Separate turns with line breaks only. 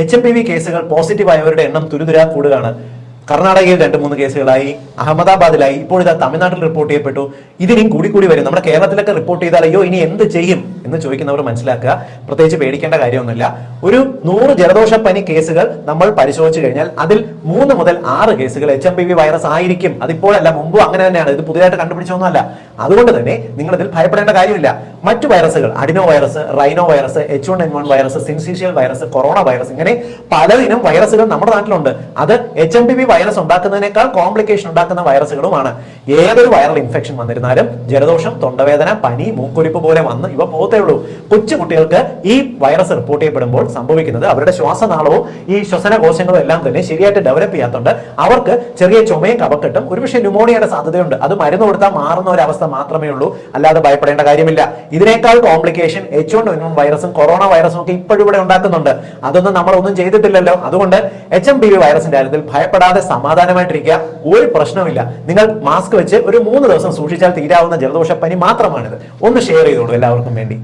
H M P V കേസുകൾ പോസിറ്റീവായവരുടെ എണ്ണം തുരുതുരാ കൂടുകയാണ്. കർണാടകയിൽ രണ്ട് മൂന്ന് കേസുകളായി. അഹമ്മദാബാദിലായി. ഇപ്പോൾ ഇതാ തമിഴ്നാട്ടിൽ റിപ്പോർട്ട് ചെയ്യപ്പെട്ടു. ഇതിനും കൂടി കൂടി വരും. നമ്മുടെ കേരളത്തിലൊക്കെ റിപ്പോർട്ട് ചെയ്താൽ അയ്യോ ഇനി എന്ത് ചെയ്യും? എന്ന് ചോദിക്കുന്നവർ മനസ്സിലാക്കുക. പ്രത്യേകിച്ച് പേടിക്കേണ്ട കാര്യമൊന്നുമില്ല. ഒരു നൂറ് ജലദോഷപ്പനി കേസുകൾ നമ്മൾ പരിശോധിച്ചു കഴിഞ്ഞാൽ അതിൽ മൂന്ന് മുതൽ ആറ് കേസുകൾ H M P V virus ആയിരിക്കും. അതിപ്പോഴല്ല മുമ്പും അങ്ങനെ തന്നെയാണ്. ഇത് പുതിയതായിട്ട് കണ്ടുപിടിച്ചൊന്നുമല്ല. അതുകൊണ്ട് തന്നെ നിങ്ങൾ ഇതിൽ ഭയപ്പെടേണ്ട കാര്യമില്ല. മറ്റു വൈറസുകൾ adeno virus rhino virus H one N one virus syncytial virus corona virus ഇങ്ങനെ പലതിനും വൈറസുകൾ നമ്മുടെ നാട്ടിലുണ്ട്. അത് H M P V virus ഉണ്ടാക്കുന്നതിനേക്കാൾ complication ഉണ്ടാക്കുന്ന വൈറസുകളുമാണ്. ഏതൊരു വൈറൽ ഇൻഫെക്ഷൻ വന്നിരുന്നാലും ജലദോഷം തൊണ്ടവേദന പനി മൂക്കൊലിപ്പ് പോലെ വന്ന് ഇവ പോകത്തേ ഉള്ളൂ. കൊച്ചുകുട്ടികൾക്ക് ഈ വൈറസ് റിപ്പോർട്ട് ചെയ്യപ്പെടുമ്പോൾ സംഭവിക്കുന്നത് അവരുടെ ശ്വാസനാളവും ഈ ശ്വസന കോശങ്ങളും എല്ലാം തന്നെ ശരിയായിട്ട് ഡെവലപ്പ് ചെയ്യാത്തതുകൊണ്ട് അവർക്ക് ചെറിയ ചുമയും കപക്കെട്ടും ഒരുപക്ഷെ ന്യൂമോണിയയുടെ സാധ്യതയുണ്ട്. അത് മരുന്ന് കൊടുത്താൽ മാറുന്ന ഒരു അവസ്ഥ മാത്രമേ ഉള്ളൂ. അല്ലാതെ ഭയപ്പെടേണ്ട കാര്യമില്ല. ഇതിനേക്കാൾ കോംപ്ലിക്കേഷൻ എച്ച് വൺ എൻ വൈറസും കൊറോണ വൈറസും ഒക്കെ ഇപ്പോഴും ഇവിടെ ഉണ്ടാക്കുന്നുണ്ട്. അതൊന്നും നമ്മളൊന്നും ചെയ്തിട്ടില്ലല്ലോ. അതുകൊണ്ട് എച്ച് എം പി വി വൈറസിന്റെ കാര്യത്തിൽ ഭയപ്പെടാതെ സമാധാനമായിട്ടിരിക്കുക. ഒരു പ്രശ്നമില്ല നിങ്ങൾ മാസ്ക് വെച്ച് ഒരു മൂന്ന് ദിവസം സൂക്ഷിച്ചാൽ തീരാവുന്ന ജലദോഷപ്പനി മാത്രമാണിത്. ഒന്ന് ഷെയർ ചെയ്തോളൂ എല്ലാവർക്കും വേണ്ടി.